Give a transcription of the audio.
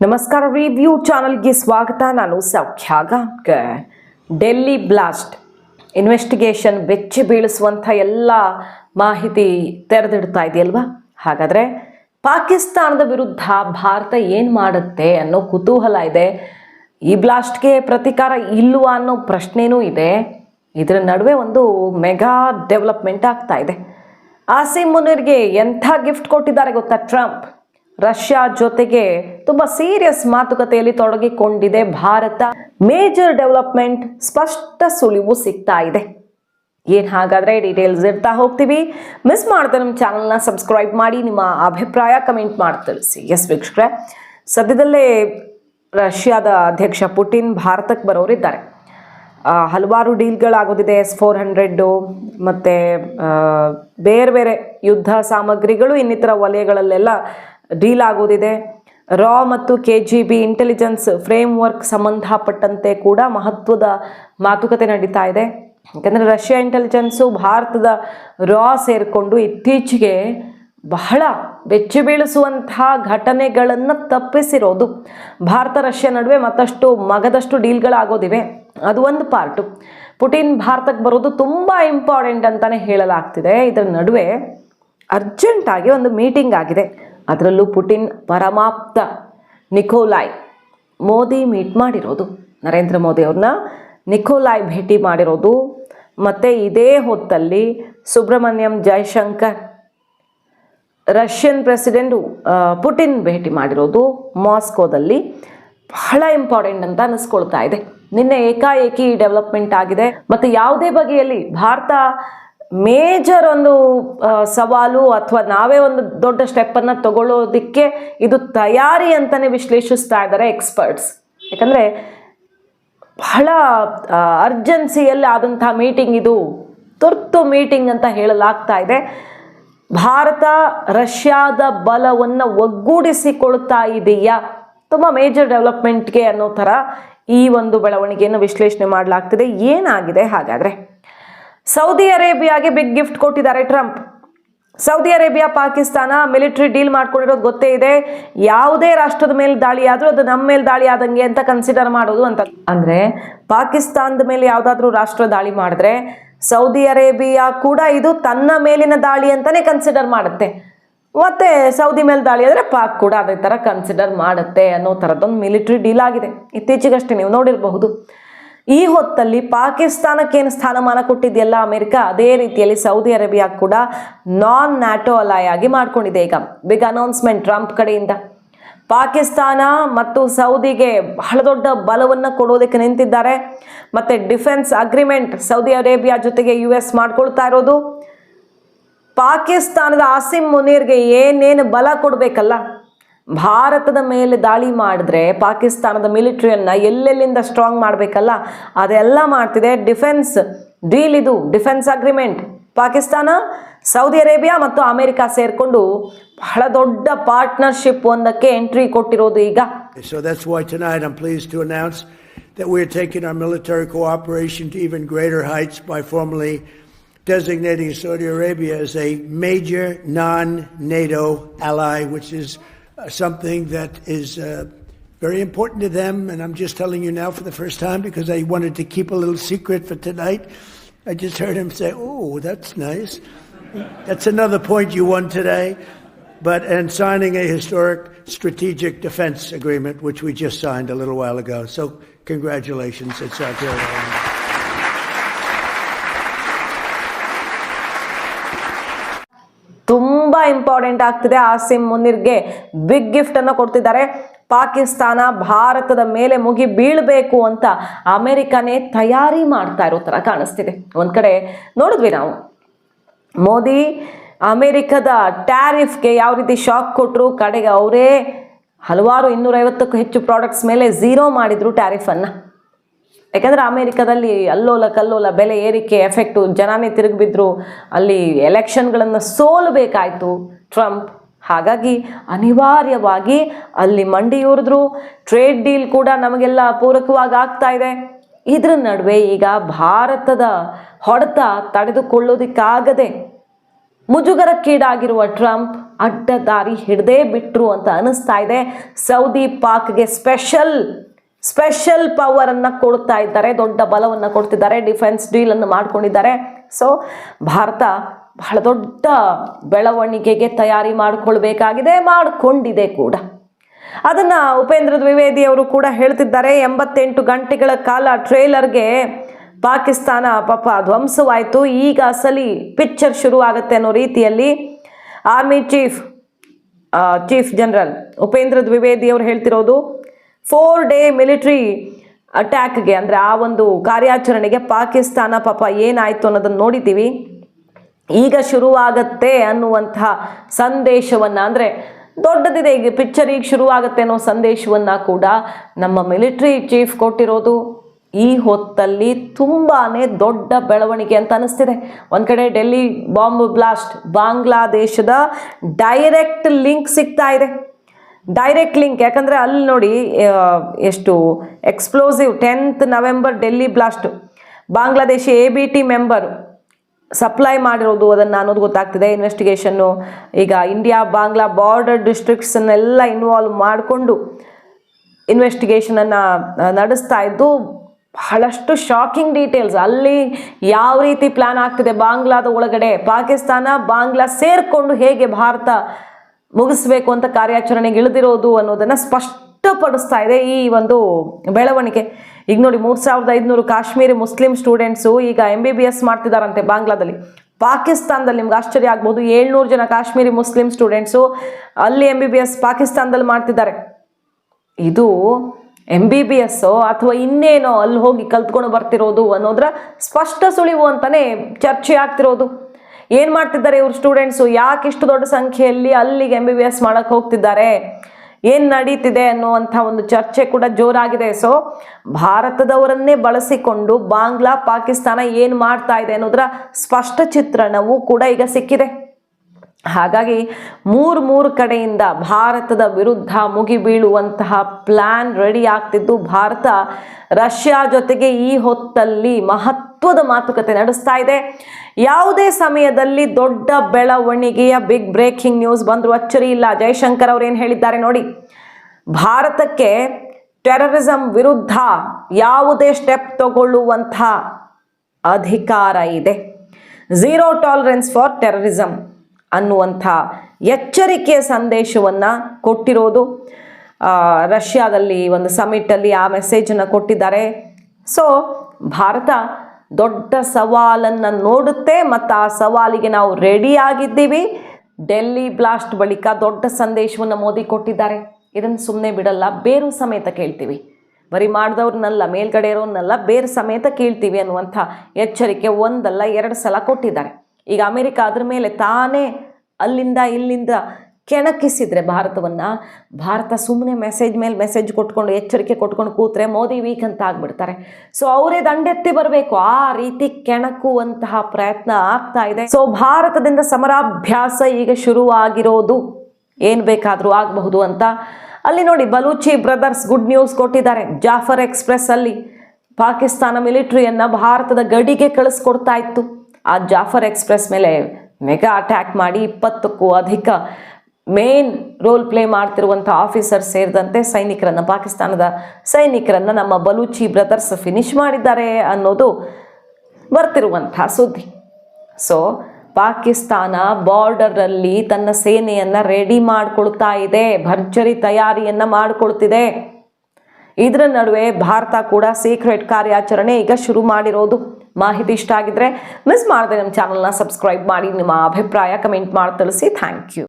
ನಮಸ್ಕಾರ ರಿವ್ಯೂ ಚಾನಲ್ಗೆ ಸ್ವಾಗತ. ನಾನು ಸೌಖ್ಯ ಗಾಂವ್ಕರ್ ಡೆಲ್ಲಿ ಬ್ಲಾಸ್ಟ್ ಇನ್ವೆಸ್ಟಿಗೇಷನ್ ಬೆಚ್ಚಿ ಬೀಳಿಸುವಂಥ ಎಲ್ಲ ಮಾಹಿತಿ ತೆರೆದಿಡ್ತಾ ಇದೆಯಲ್ವಾ? ಹಾಗಾದರೆ ಪಾಕಿಸ್ತಾನದ ವಿರುದ್ಧ ಭಾರತ ಏನು ಮಾಡುತ್ತೆ ಅನ್ನೋ ಕುತೂಹಲ ಇದೆ. ಈ ಬ್ಲಾಸ್ಟ್ಗೆ ಪ್ರತೀಕಾರ ಇಲ್ವಾ ಅನ್ನೋ ಪ್ರಶ್ನೆನೂ ಇದೆ. ಇದರ ನಡುವೆ ಒಂದು ಮೆಗಾ ಡೆವಲಪ್ಮೆಂಟ್ ಆಗ್ತಾ ಇದೆ. ಆಸಿಮ್ ಮುನಿರ್ಗೆ ಎಂಥ ಗಿಫ್ಟ್ ಕೊಟ್ಟಿದ್ದಾರೆ ಗೊತ್ತಾ ಟ್ರಂಪ್ ರಷ್ಯಾ ಜೊತೆಗೆ ತುಂಬಾ ಸೀರಿಯಸ್ ಮಾತುಕತೆಯಲ್ಲಿ ತೊಡಗಿಕೊಂಡಿದೆ ಭಾರತ. ಮೇಜರ್ ಡೆವಲಪ್ಮೆಂಟ್ ಸ್ಪಷ್ಟ ಸುಳಿವು ಸಿಗ್ತಾ ಇದೆ. ಏನು ಹಾಗಾದರೆ ಡೀಟೇಲ್ಸ್ ಇರ್ತಾ ಹೋಗ್ತೀವಿ. ಮಿಸ್ ಮಾಡದೆ ನಮ್ಮ ಚಾನಲ್ನ ಸಬ್ಸ್ಕ್ರೈಬ್ ಮಾಡಿ, ನಿಮ್ಮ ಅಭಿಪ್ರಾಯ ಕಮೆಂಟ್ ಮಾಡಿ ತಿಳಿಸಿ. ಎಸ್ ವೀಕ್ಷಕರೇ, ಸದ್ಯದಲ್ಲೇ ರಷ್ಯಾದ ಅಧ್ಯಕ್ಷ ಪುಟಿನ್ ಭಾರತಕ್ಕೆ ಬರೋರಿದ್ದಾರೆ. ಹಲವಾರು ಡೀಲ್ಗಳಾಗೋದಿದೆ, ಎಸ್ ಫೋರ್ ಹಂಡ್ರೆಡ್ಡು ಮತ್ತು ಬೇರೆ ಬೇರೆ ಯುದ್ಧ ಸಾಮಗ್ರಿಗಳು ಇನ್ನಿತರ ವಲಯಗಳಲ್ಲೆಲ್ಲ ಡೀಲ್ ಆಗೋದಿದೆ. ರಾ ಮತ್ತು K G B intelligence framework ಸಂಬಂಧಪಟ್ಟಂತೆ ಕೂಡ ಮಹತ್ವದ ಮಾತುಕತೆ ನಡೀತಾ ಇದೆ. ಯಾಕಂದರೆ ರಷ್ಯಾ ಇಂಟೆಲಿಜೆನ್ಸು ಭಾರತದ ರಾ ಸೇರಿಕೊಂಡು ಇತ್ತೀಚೆಗೆ ಬಹಳ ಬೆಚ್ಚಿ ಬೀಳಿಸುವಂತಹ ಘಟನೆಗಳನ್ನು ತಪ್ಪಿಸಿರೋದು. ಭಾರತ ರಷ್ಯಾ ನಡುವೆ ಮತ್ತಷ್ಟು ಮಗದಷ್ಟು ಡೀಲ್ಗಳಾಗೋದಿವೆ. ಅದು ಒಂದು ಪಾರ್ಟು. ಪುಟಿನ್ ಭಾರತಕ್ಕೆ ಬರೋದು ತುಂಬ ಇಂಪಾರ್ಟೆಂಟ್ ಅಂತಲೇ ಹೇಳಲಾಗ್ತಿದೆ. ಇದರ ನಡುವೆ ಅರ್ಜೆಂಟಾಗಿ ಒಂದು ಮೀಟಿಂಗ್ ಆಗಿದೆ. ಅದರಲ್ಲೂ ಪುಟಿನ್ ಪರಮಾಪ್ತ ನಿಕೋಲಾಯ್ ಮೋದಿ ಮೀಟ್ ಮಾಡಿರೋದು. ನರೇಂದ್ರ ಮೋದಿ ಅವ್ರನ್ನ ನಿಕೋಲಾಯ್ ಭೇಟಿ ಮಾಡಿರೋದು. ಮತ್ತು ಇದೇ ಹೊತ್ತಲ್ಲಿ Subrahmanyam Jaishankar, Russian president Putin ಭೇಟಿ ಮಾಡಿರೋದು. ಮಾಸ್ಕೋದಲ್ಲಿ ಬಹಳ ಇಂಪಾರ್ಟೆಂಟ್ ಅಂತ ಅನಿಸ್ಕೊಳ್ತಾ ಇದೆ. ನಿನ್ನೆ ಏಕಾಏಕಿ ಡೆವಲಪ್ಮೆಂಟ್ ಆಗಿದೆ. ಮತ್ತು ಯಾವುದೇ ಬಗೆಯಲ್ಲಿ ಭಾರತ ಮೇಜರ್ ಒಂದು ಸವಾಲು ಅಥವಾ ನಾವೇ ಒಂದು ದೊಡ್ಡ ಸ್ಟೆಪ್ಪನ್ನು ತಗೊಳ್ಳೋದಕ್ಕೆ ಇದು ತಯಾರಿ ಅಂತಲೇ ವಿಶ್ಲೇಷಿಸ್ತಾ ಇದ್ದಾರೆ ಎಕ್ಸ್ಪರ್ಟ್ಸ್ ಯಾಕಂದರೆ ಬಹಳ ಅರ್ಜೆನ್ಸಿಯಲ್ಲಿ ಆದಂತಹ ಮೀಟಿಂಗ್ ಇದು ತುರ್ತು ಮೀಟಿಂಗ್ ಅಂತ ಹೇಳಲಾಗ್ತಾ ಇದೆ. ಭಾರತ, ರಷ್ಯಾದ ಬಲವನ್ನು ಒಗ್ಗೂಡಿಸಿಕೊಳ್ತಾ ಇದೆಯಾ? ತುಂಬ ಮೇಜರ್ ಡೆವಲಪ್ಮೆಂಟ್ಗೆ ಅನ್ನೋ ಥರ ಈ ಒಂದು ಬೆಳವಣಿಗೆಯನ್ನು ವಿಶ್ಲೇಷಣೆ ಮಾಡಲಾಗ್ತಿದೆ. ಏನಾಗಿದೆ ಹಾಗಾದರೆ? ಸೌದಿ ಅರೇಬಿಯಾಗೆ ಬಿಗ್ ಗಿಫ್ಟ್ ಕೊಟ್ಟಿದ್ದಾರೆ Trump. Saudi Arabia, Pakistan military deal ಮಾಡ್ಕೊಂಡಿರೋದು ಗೊತ್ತೇ ಇದೆ. ಯಾವುದೇ ರಾಷ್ಟ್ರದ ಮೇಲೆ ದಾಳಿ ಆದರೂ ಅದು ನಮ್ಮ ಮೇಲೆ ದಾಳಿ ಆದಂಗೆ ಅಂತ ಕನ್ಸಿಡರ್ ಮಾಡೋದು ಅಂತ. ಅಂದರೆ ಪಾಕಿಸ್ತಾನದ ಮೇಲೆ ಯಾವುದಾದ್ರೂ ರಾಷ್ಟ್ರ ದಾಳಿ ಮಾಡಿದ್ರೆ ಸೌದಿ ಅರೇಬಿಯಾ ಕೂಡ ಇದು ತನ್ನ ಮೇಲಿನ ದಾಳಿ ಅಂತಲೇ ಕನ್ಸಿಡರ್ ಮಾಡುತ್ತೆ. ಮತ್ತೆ ಸೌದಿ ಮೇಲೆ ದಾಳಿ ಆದರೆ ಪಾಕ್ ಕೂಡ ಅದೇ ಥರ ಕನ್ಸಿಡರ್ ಮಾಡುತ್ತೆ ಅನ್ನೋ ಥರದ್ದೊಂದು ಮಿಲಿಟರಿ ಡೀಲ್ ಆಗಿದೆ. ಇತ್ತೀಚೆಗಷ್ಟೇ ನೀವು ನೋಡಿರಬಹುದು. ಈ ಹೊತ್ತಲ್ಲಿ ಪಾಕಿಸ್ತಾನಕ್ಕೇನು ಸ್ಥಾನಮಾನ ಕೊಟ್ಟಿದೆಯಲ್ಲ ಅಮೆರಿಕ? ಅದೇ ರೀತಿಯಲ್ಲಿ ಸೌದಿ ಅರೇಬಿಯಾ ಕೂಡ ನಾನ್ ನ್ಯಾಟೋ ಅಲಾಯ್ ಆಗಿ ಮಾಡ್ಕೊಂಡಿದೆ ಈಗ. ಬಿಗ್ ಅನೌನ್ಸ್ಮೆಂಟ್ ಟ್ರಂಪ್ ಕಡೆಯಿಂದ. ಪಾಕಿಸ್ತಾನ ಮತ್ತು ಸೌದಿಗೆ ಬಹಳ ದೊಡ್ಡ ಬಲವನ್ನು ಕೊಡೋದಕ್ಕೆ ನಿಂತಿದ್ದಾರೆ. ಮತ್ತು ಡಿಫೆನ್ಸ್ ಅಗ್ರಿಮೆಂಟ್ ಸೌದಿ ಅರೇಬಿಯಾ ಜೊತೆಗೆ ಯು ಎಸ್ ಮಾಡ್ಕೊಳ್ತಾ ಇರೋದು. ಪಾಕಿಸ್ತಾನದ ಆಸಿಮ್ ಮುನೀರ್ಗೆ ಏನೇನು ಬಲ ಕೊಡಬೇಕಲ್ಲ? ಭಾರತದ ಮೇಲೆ ದಾಳಿ ಮಾಡಿದ್ರೆ ಪಾಕಿಸ್ತಾನದ ಮಿಲಿಟ್ರಿಯನ್ನು ಎಲ್ಲೆಲ್ಲಿಂದ ಸ್ಟ್ರಾಂಗ್ ಮಾಡಬೇಕಲ್ಲ ಅದೆಲ್ಲ ಮಾಡ್ತಿದೆ ಡಿಫೆನ್ಸ್ ಡೀಲ್ ಇದು defence agreement Pakistan Saudi Arabia ಮತ್ತು ಅಮೆರಿಕ ಸೇರಿಕೊಂಡು ಬಹಳ ದೊಡ್ಡ ಪಾರ್ಟ್ನರ್ಶಿಪ್ ಒಂದಕ್ಕೆ ಎಂಟ್ರಿ ಕೊಟ್ಟಿರೋದು ಈಗ So that's why tonight I'm pleased to announce that we're taking our military cooperation to even greater heights by formally designating Saudi Arabia as a major non NATO ally, which is uh, something that is uh, very important to them. And I'm just telling you now for the first time because I wanted to keep a little secret for tonight. I just heard him say, Oh, that's nice. That's another point you won today. But and signing a historic strategic defense agreement, which we just signed a little while ago. So congratulations, it's our ತುಂಬ important ಆಗ್ತಿದೆ ಆಸಿಮ್ ಮುನಿರ್ಗೆ big gift ಅನ್ನು ಕೊಡ್ತಿದ್ದಾರೆ. ಪಾಕಿಸ್ತಾನ ಭಾರತದ ಮೇಲೆ ಮುಗಿ ಬೀಳಬೇಕು ಅಂತ ಅಮೆರಿಕನೇ ತಯಾರಿ ಮಾಡ್ತಾ ಇರೋ ಥರ ಕಾಣಿಸ್ತಿದೆ. ಒಂದು ಕಡೆ ನೋಡಿದ್ವಿ ನಾವು. ಮೋದಿ ಅಮೆರಿಕದ ಟ್ಯಾರಿಫ್ಗೆ ಯಾವ ರೀತಿ ಶಾಕ್ ಕೊಟ್ಟರು ಕಡೆಗೆ ಅವರೇ ಹಲವಾರು ಇನ್ನೂರೈವತ್ತಕ್ಕೂ ಹೆಚ್ಚು ಪ್ರಾಡಕ್ಟ್ಸ್ ಮೇಲೆ ಝೀರೋ ಮಾಡಿದ್ರು ಟ್ಯಾರಿಫನ್ನು. ಯಾಕಂದರೆ ಅಮೇರಿಕಾದಲ್ಲಿ ಅಲ್ಲೋಲ ಕಲ್ಲೋಲ ಬೆಲೆ ಏರಿಕೆ ಎಫೆಕ್ಟು, ಜನನೇ ತಿರುಗಿಬಿದ್ರು, ಅಲ್ಲಿ ಎಲೆಕ್ಷನ್ಗಳನ್ನು ಸೋಲಬೇಕಾಯಿತು ಟ್ರಂಪ್. ಹಾಗಾಗಿ ಅನಿವಾರ್ಯವಾಗಿ ಅಲ್ಲಿ ಮಂಡಿಯೂರಿದ್ರು ಟ್ರೇಡ್ ಡೀಲ್ ಕೂಡ ನಮಗೆಲ್ಲ ಪೂರಕವಾಗಿ ಆಗ್ತಾ ಇದೆ. ಇದ್ರ ನಡುವೆ ಈಗ ಭಾರತದ ಹೊಡೆತ ತಡೆದುಕೊಳ್ಳೋದಿಕ್ಕಾಗದೆ ಮುಜುಗರಕ್ಕೀಡಾಗಿರುವ ಟ್ರಂಪ್ ಅಡ್ಡ ದಾರಿ ಹಿಡದೇ ಬಿಟ್ರು ಅಂತ ಅನಿಸ್ತಾ ಇದೆ. ಸೌದಿ ಪಾಕ್ಗೆ ಸ್ಪೆಷಲ್ ಸ್ಪೆಷಲ್ ಪವರ್ ಅನ್ನ ಕೊಡ್ತಾ ಇದ್ದಾರೆ, ದೊಡ್ಡ ಬಲವನ್ನು ಕೊಡ್ತಿದ್ದಾರೆ ಡಿಫೆನ್ಸ್ ಡೀಲ್ ಅನ್ನು ಮಾಡ್ಕೊಂಡಿದ್ದಾರೆ. ಸೊ ಭಾರತ ಬಹಳ ದೊಡ್ಡ ಬೆಳವಣಿಗೆಗೆ ತಯಾರಿ ಮಾಡಿಕೊಳ್ಬೇಕಾಗಿದೆ, ಮಾಡಿಕೊಂಡಿದೆ ಕೂಡ. ಅದನ್ನ ಉಪೇಂದ್ರ ದ್ವಿವೇದಿ ಅವರು ಕೂಡ ಹೇಳ್ತಿದ್ದಾರೆ, ಎಂಬತ್ತೆಂಟು ಗಂಟೆಗಳ ಕಾಲ ಟ್ರೇಲರ್ಗೆ ಪಾಕಿಸ್ತಾನ ಪಾಪ ಧ್ವಂಸವಾಯಿತು, ಈಗ ಅಸಲಿ ಪಿಕ್ಚರ್ ಶುರು ಆಗುತ್ತೆ ಅನ್ನೋ ರೀತಿಯಲ್ಲಿ army chief chief general Upendra Dwivedi ಅವರು ಹೇಳ್ತಿರೋದು ಫೋರ್ ಡೇ ಮಿಲಿಟ್ರಿ ಅಟ್ಯಾಕ್ಗೆ ಅಂದರೆ ಆ ಒಂದು ಕಾರ್ಯಾಚರಣೆಗೆ ಪಾಕಿಸ್ತಾನ ಪಾಪ ಏನಾಯಿತು ಅನ್ನೋದನ್ನು ನೋಡಿದ್ದೀವಿ. ಈಗ ಶುರುವಾಗತ್ತೆ ಅನ್ನುವಂತಹ ಸಂದೇಶವನ್ನು, ಅಂದರೆ ದೊಡ್ಡದಿದೆ ಈಗ ಪಿಕ್ಚರ್ ಈಗ ಶುರುವಾಗುತ್ತೆ ಅನ್ನೋ ಸಂದೇಶವನ್ನು ಕೂಡ ನಮ್ಮ ಮಿಲಿಟ್ರಿ ಚೀಫ್ ಕೊಟ್ಟಿರೋದು. ಈ ಹೊತ್ತಲ್ಲಿ ತುಂಬಾ ದೊಡ್ಡ ಬೆಳವಣಿಗೆ ಅಂತ ಅನಿಸ್ತಿದೆ. ಒಂದು ಕಡೆ ಡೆಲ್ಲಿ ಬಾಂಬ್ ಬ್ಲಾಸ್ಟ್ ಬಾಂಗ್ಲಾದೇಶದ ಡೈರೆಕ್ಟ್ ಲಿಂಕ್ ಸಿಗ್ತಾ ಇದೆ. ಡೈರೆಕ್ಟ್ ಲಿಂಕ್ ಯಾಕಂದರೆ ಅಲ್ಲಿ ನೋಡಿ ಎಷ್ಟು? Explosive tenth November Delhi blast Bangladeshi A B T member supply ಮಾಡಿರೋದು ಅದನ್ನು ಅನ್ನೋದು ಗೊತ್ತಾಗ್ತಿದೆ ಇನ್ವೆಸ್ಟಿಗೇಷನ್ನು ಈಗ ಇಂಡಿಯಾ ಬಾಂಗ್ಲಾ ಬಾರ್ಡರ್ ಡಿಸ್ಟ್ರಿಕ್ಟ್ಸನ್ನೆಲ್ಲ ಇನ್ವಾಲ್ವ್ ಮಾಡಿಕೊಂಡು ಇನ್ವೆಸ್ಟಿಗೇಷನನ್ನು ನಡೆಸ್ತಾ ಇದ್ದು ಬಹಳಷ್ಟು ಶಾಕಿಂಗ್ ಡೀಟೇಲ್ಸ್ ಅಲ್ಲಿ ಯಾವ ರೀತಿ ಪ್ಲ್ಯಾನ್ ಆಗ್ತಿದೆ ಬಾಂಗ್ಲಾದ ಒಳಗಡೆ? ಪಾಕಿಸ್ತಾನ, ಬಾಂಗ್ಲಾ ಸೇರಿಕೊಂಡು ಹೇಗೆ ಭಾರತ ಮುಗಿಸ್ಬೇಕು ಅಂತ ಕಾರ್ಯಾಚರಣೆಗೆ ಇಳಿದಿರೋದು ಅನ್ನೋದನ್ನು ಸ್ಪಷ್ಟಪಡಿಸ್ತಾ ಇದೆ ಈ ಒಂದು ಬೆಳವಣಿಗೆ. ಈಗ ನೋಡಿ, ಮೂರು ಸಾವಿರದ ಐದುನೂರು ಕಾಶ್ಮೀರಿ ಮುಸ್ಲಿಂ ಸ್ಟೂಡೆಂಟ್ಸು ಈಗ ಎಂ ಬಿ ಬಿ ಎಸ್ ಮಾಡ್ತಿದ್ದಾರಂತೆ ಬಾಂಗ್ಲಾದಲ್ಲಿ. ಪಾಕಿಸ್ತಾನದಲ್ಲಿ ನಿಮ್ಗೆ ಆಶ್ಚರ್ಯ ಆಗ್ಬೋದು, ಏಳ್ನೂರು ಜನ ಕಾಶ್ಮೀರಿ ಮುಸ್ಲಿಂ ಸ್ಟೂಡೆಂಟ್ಸು ಅಲ್ಲಿ ಎಂ ಬಿ ಬಿ ಎಸ್ ಪಾಕಿಸ್ತಾನದಲ್ಲಿ ಮಾಡ್ತಿದ್ದಾರೆ. ಇದು ಎಂ ಬಿ ಬಿ ಎಸ್ಸೋ ಅಥವಾ ಇನ್ನೇನೋ ಅಲ್ಲಿ ಹೋಗಿ ಕಲ್ತ್ಕೊಂಡು ಬರ್ತಿರೋದು ಅನ್ನೋದ್ರ ಸ್ಪಷ್ಟ ಸುಳಿವು ಅಂತಲೇ ಚರ್ಚೆ ಆಗ್ತಿರೋದು. ಏನು ಮಾಡ್ತಿದ್ದಾರೆ ಇವ್ರ ಸ್ಟೂಡೆಂಟ್ಸು ಯಾಕೆ ಇಷ್ಟು ದೊಡ್ಡ ಸಂಖ್ಯೆಯಲ್ಲಿ ಅಲ್ಲಿಗೆ ಎಂ ಬಿ ಬಿ ಎಸ್ ಮಾಡಕ್ ಹೋಗ್ತಿದ್ದಾರೆ? ಏನು ನಡೀತಿದೆ ಅನ್ನುವಂಥ ಒಂದು ಚರ್ಚೆ ಕೂಡ ಜೋರಾಗಿದೆ. ಸೊ ಭಾರತದವರನ್ನೇ ಬಳಸಿಕೊಂಡು ಬಾಂಗ್ಲಾ, ಪಾಕಿಸ್ತಾನ ಏನು ಮಾಡ್ತಾ ಇದೆ ಅನ್ನೋದರ ಸ್ಪಷ್ಟ ಚಿತ್ರಣವು ಕೂಡ ಈಗ ಸಿಕ್ಕಿದೆ. ಹಾಗಾಗಿ ಮೂರು ಮೂರು ಕಡೆಯಿಂದ ಭಾರತದ ವಿರುದ್ಧ ಮುಗಿಬೀಳುವಂತಹ ಪ್ಲ್ಯಾನ್ ರೆಡಿ ಆಗ್ತಿದ್ದು ಭಾರತ. ರಷ್ಯಾ ಜೊತೆಗೆ ಈ ಹೊತ್ತಲ್ಲಿ ಮಹತ್ವದ ಮಾತುಕತೆ ನಡೆಸ್ತಾ ಇದೆ. ಯಾವುದೇ ಸಮಯದಲ್ಲಿ ದೊಡ್ಡ ಬೆಳವಣಿಗೆಯ ಬಿಗ್ ಬ್ರೇಕಿಂಗ್ ನ್ಯೂಸ್ ಬಂದರೂ ಅಚ್ಚರಿ ಇಲ್ಲ. ಜೈಶಂಕರ್ ಅವರು ಏನು ಹೇಳಿದ್ದಾರೆ ನೋಡಿ. ಭಾರತಕ್ಕೆ ಟೆರರಿಸಂ ವಿರುದ್ಧ ಯಾವುದೇ ಸ್ಟೆಪ್ ತಗೊಳ್ಳುವಂಥ ಅಧಿಕಾರ ಇದೆ. ಝೀರೋ ಟಾಲರೆನ್ಸ್ ಫಾರ್ ಟೆರರಿಸಂ ಅನ್ನುವಂಥ ಎಚ್ಚರಿಕೆಯ ಸಂದೇಶವನ್ನು ಕೊಟ್ಟಿರೋದು ರಷ್ಯಾದಲ್ಲಿ ಒಂದು ಸಮಿಟಲ್ಲಿ ಆ ಮೆಸೇಜನ್ನು ಕೊಟ್ಟಿದ್ದಾರೆ. ಸೊ ಭಾರತ ದೊಡ್ಡ ಸವಾಲನ್ನು ನೋಡುತ್ತೆ ಮತ್ತು ಆ ಸವಾಲಿಗೆ ನಾವು ರೆಡಿಯಾಗಿದ್ದೀವಿ ಡೆಲ್ಲಿ ಬ್ಲಾಸ್ಟ್ ಬಳಿಕ ದೊಡ್ಡ ಸಂದೇಶವನ್ನು ಮೋದಿ ಕೊಟ್ಟಿದ್ದಾರೆ. ಇದನ್ನು ಸುಮ್ಮನೆ ಬಿಡಲ್ಲ, ಬೇರು ಸಮೇತ ಕೇಳ್ತೀವಿ. ಬರೀ ಮಾಡಿದವ್ರನ್ನೆಲ್ಲ, ಮೇಲ್ಗಡೆ ಇರೋನ್ನೆಲ್ಲ ಬೇರು ಸಮೇತ ಕೇಳ್ತೀವಿ ಅನ್ನುವಂಥ ಎಚ್ಚರಿಕೆ ಒಂದಲ್ಲ, ಎರಡು ಸಲ ಕೊಟ್ಟಿದ್ದಾರೆ. ಈಗ ಅಮೆರಿಕ ಅದ್ರ ಮೇಲೆ ತಾನೇ ಅಲ್ಲಿಂದ ಇಲ್ಲಿಂದ ಕೆಣಕಿಸಿದ್ರೆ ಭಾರತವನ್ನು, ಭಾರತ ಸುಮ್ಮನೆ ಮೆಸೇಜ್ ಮೇಲೆ ಮೆಸೇಜ್ ಕೊಟ್ಕೊಂಡು, ಎಚ್ಚರಿಕೆ ಕೊಟ್ಕೊಂಡು ಕೂತ್ರೆ ಮೋದಿ ವೀಕ್ ಅಂತ ಆಗ್ಬಿಡ್ತಾರೆ. ಸೊ ಅವರೇ ದಂಡೆತ್ತಿ ಬರಬೇಕು. ಆ ರೀತಿ ಕೆಣಕುವಂತಹ ಪ್ರಯತ್ನ ಆಗ್ತಾ ಇದೆ. ಸೊ ಭಾರತದಿಂದ ಸಮರಾಭ್ಯಾಸ ಈಗ ಶುರುವಾಗಿರೋದು ಏನು ಬೇಕಾದರೂ ಆಗಬಹುದು ಅಂತ. ಅಲ್ಲಿ ನೋಡಿ ಬಲೂಚಿ ಬ್ರದರ್ಸ್ ಗುಡ್ ನ್ಯೂಸ್ ಕೊಟ್ಟಿದ್ದಾರೆ. ಜಾಫರ್ ಎಕ್ಸ್ಪ್ರೆಸ್ ಅಲ್ಲಿ ಪಾಕಿಸ್ತಾನ ಮಿಲಿಟ್ರಿಯನ್ನು ಭಾರತದ ಗಡಿಗೆ ಕಳಿಸ್ಕೊಡ್ತಾ ಇತ್ತು. ಆ ಜಾಫರ್ ಎಕ್ಸ್ಪ್ರೆಸ್ ಮೇಲೆ ಮೆಗಾ ಅಟ್ಯಾಕ್ ಮಾಡಿ ಇಪ್ಪತ್ತಕ್ಕೂ ಅಧಿಕ ಮೇನ್ ರೋಲ್ ಪ್ಲೇ ಮಾಡ್ತಿರುವಂಥ ಆಫೀಸರ್ ಸೇರಿದಂತೆ ಸೈನಿಕರನ್ನು, ಪಾಕಿಸ್ತಾನದ ಸೈನಿಕರನ್ನು ನಮ್ಮ ಬಲೂಚಿ ಬ್ರದರ್ಸ್ ಫಿನಿಶ್ ಮಾಡಿದ್ದಾರೆ ಅನ್ನೋದು ಬರ್ತಿರುವಂಥ ಸುದ್ದಿ. ಸೊ ಪಾಕಿಸ್ತಾನ ಬಾರ್ಡರಲ್ಲಿ ತನ್ನ ಸೇನೆಯನ್ನು ರೆಡಿ ಮಾಡಿಕೊಳ್ತಾ ಇದೆ, ಭರ್ಜರಿ ತಯಾರಿಯನ್ನು ಮಾಡಿಕೊಳ್ತಿದೆ. ಇದರ ನಡುವೆ ಭಾರತ ಕೂಡ ಸೀಕ್ರೆಟ್ ಕಾರ್ಯಾಚರಣೆ ಈಗ ಶುರು ಮಾಡಿರೋದು. ಮಾಹಿತಿ ಇಷ್ಟ ಆಗಿದ್ರೆ ಮಿಸ್ ಮಾಡದೆ ನಮ್ಮ ಚಾನಲ್ನ ಸಬ್ಸ್ಕ್ರೈಬ್ ಮಾಡಿ, ನಿಮ್ಮ ಅಭಿಪ್ರಾಯ ಕಮೆಂಟ್ ಮಾಡಿ ತಿಳಿಸಿ. Thank you